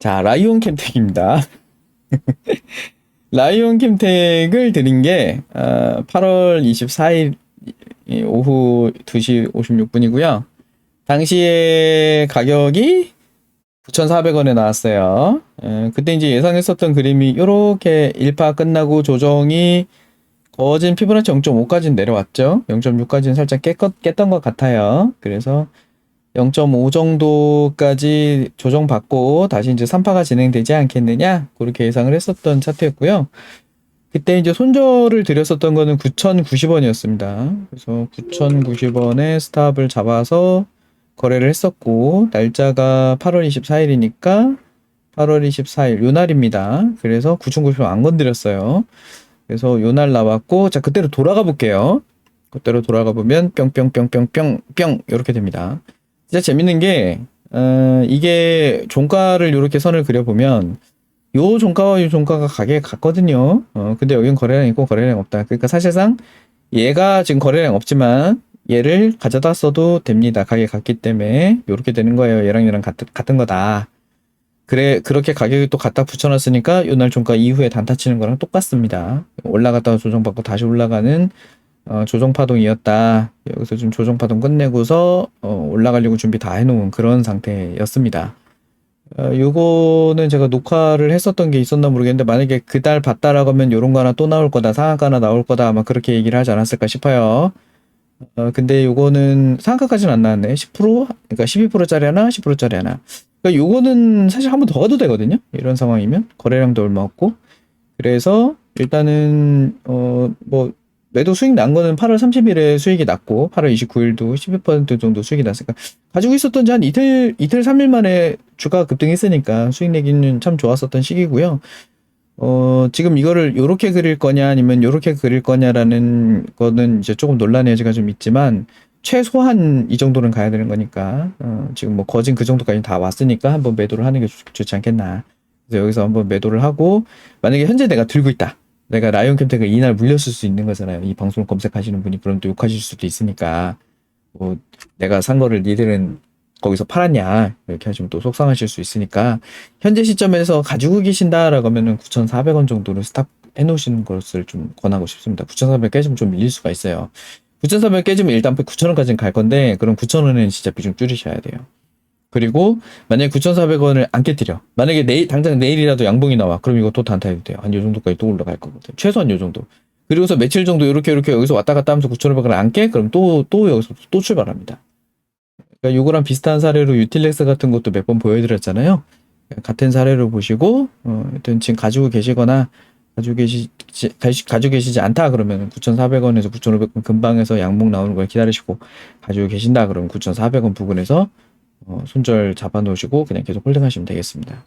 자, 라이온 캠텍입니다. 라이온 캠텍을 드린 게 어, 8월 24일 오후 2시 56분이고요. 당시에 가격이 9,400원에 나왔어요. 에, 그때 이제 예상했었던 그림이 이렇게 1파 끝나고 조정이 거진 피보나치 0.5까지 내려왔죠. 0.6까지는 살짝 깼, 깼던 것 같아요. 그래서 0.5 정도까지 조정받고 다시 이제 3파가 진행되지 않겠느냐 그렇게 예상을 했었던 차트였고요. 그때 이제 손절을 드렸었던 거는 9,090원이었습니다. 그래서 9,090원에 스탑을 잡아서 거래를 했었고 날짜가 8월 24일이니까 8월 24일 요 날입니다. 그래서 9,090원 안 건드렸어요. 그래서 요 날 나왔고 자 그때로 돌아가 볼게요. 그때로 돌아가 보면 뿅뿅뿅뿅뿅뿅 이렇게 됩니다. 진짜 재밌는 게, 어, 이게 종가를 이렇게 선을 그려보면, 요 종가와 요 종가가 가격이 같거든요. 어, 근데 여긴 거래량 있고 거래량 없다. 그러니까 사실상 얘가 지금 거래량 없지만 얘를 가져다 써도 됩니다. 가격이 같기 때문에 이렇게 되는 거예요. 얘랑 얘랑 같은, 같은 거다. 그래, 그렇게 가격이 또 갖다 붙여놨으니까 요날 종가 이후에 단타 치는 거랑 똑같습니다. 올라갔다가 조정받고 다시 올라가는 어, 조정파동이었다. 여기서 좀 조정파동 끝내고서 어, 올라가려고 준비 다 해놓은 그런 상태였습니다. 어, 요거는 제가 녹화를 했었던 게 있었나 모르겠는데 만약에 그달 봤다라고 하면 요런 거 하나 또 나올 거다 상한가 하나 나올 거다 아마 그렇게 얘기를 하지 않았을까 싶어요. 어, 근데 요거는 상한가까지는 안 나왔네. 10% 그러니까 12%짜리 하나 10%짜리 하나. 그러니까 요거는 사실 한 번 더 가도 되거든요. 이런 상황이면 거래량도 얼마 없고 그래서 일단은 어 뭐 매도 수익 난 거는 8월 30일에 수익이 났고 8월 29일도 12% 정도 수익이 났으니까 가지고 있었던 지 한 이틀 이틀 3일 만에 주가 급등했으니까 수익 내기는 참 좋았었던 시기고요. 어, 지금 이거를 요렇게 그릴 거냐 아니면 요렇게 그릴 거냐라는 거는 이제 조금 논란의 여지가 좀 있지만 최소한 이 정도는 가야 되는 거니까 어, 지금 뭐 거진 그 정도까지 다 왔으니까 한번 매도를 하는 게 좋, 좋지 않겠나. 그래서 여기서 한번 매도를 하고 만약에 현재 내가 들고 있다. 내가 라이온 캠텍을 이날 물렸을 수 있는 거잖아요. 이 방송을 검색하시는 분이 그럼 또 욕하실 수도 있으니까 뭐 내가 산 거를 니들은 거기서 팔았냐 이렇게 하시면 또 속상하실 수 있으니까 현재 시점에서 가지고 계신다라고 하면은 9,400원 정도를 스탑 해놓으시는 것을 좀 권하고 싶습니다. 9,400 깨지면 좀 밀릴 수가 있어요. 9,400 깨지면 일단 9,000원까지는 갈 건데 그럼 9,000원은 진짜 비중 줄이셔야 돼요. 그리고 만약에 9,400원을 안 깨뜨려. 만약에 내일 당장 내일이라도 양봉이 나와. 그럼 이거 또 단타해도 돼요. 한 요 정도까지 또 올라갈 거거든. 최소한 요 정도. 그리고서 며칠 정도 이렇게 이렇게 여기서 왔다 갔다 하면서 9,500원을 안 깨? 그럼 또 또 여기서 또 출발합니다. 그러니까 요거랑 비슷한 사례로 유틸렉스 같은 것도 몇 번 보여드렸잖아요. 같은 사례로 보시고 어, 하여튼 지금 가지고 계시거나 가지고 계시지 가지- 가지고 계시지 않다 그러면 9,400원에서 9,500원 근방에서 양봉 나오는 걸 기다리시고 가지고 계신다 그러면 9,400원 부근에서 어, 손절 잡아 놓으시고 그냥 계속 홀딩 하시면 되겠습니다.